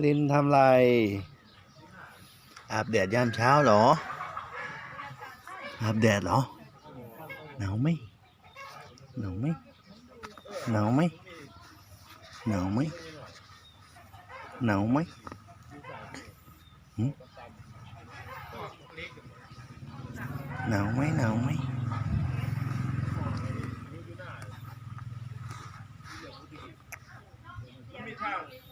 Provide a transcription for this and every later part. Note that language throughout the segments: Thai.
ลินทำไร อาบแดดยามเช้าเหรอ อาบแดดเหรอ หนาวไหมหนาวไหมหนาวไหมหนาวไหมหนาวไหมหนาวไหมหนาวไหมเท่า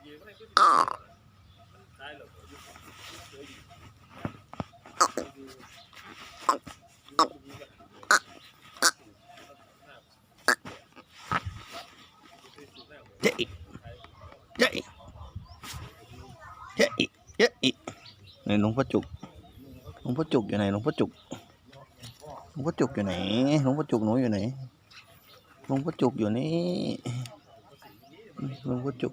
Dậy Dậy Dậy Dậy Này, nó phát trục Nó phát trục vậy này, nó phát trục Nó phát trục vậy này Nó phát trục nó vậy này. Nó phát trục vậy này. Nó phát trục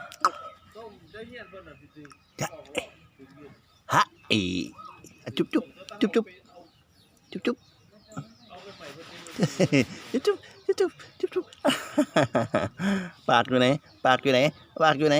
ฮะอีจุ๊บจุ๊บจุ๊บจุ๊บจุ๊บจุ๊บจุ๊บจุ๊บจุ๊บจุ๊บจุ๊บปากอยู่ไหน ปากอยู่ไหน ปากอยู่ไหน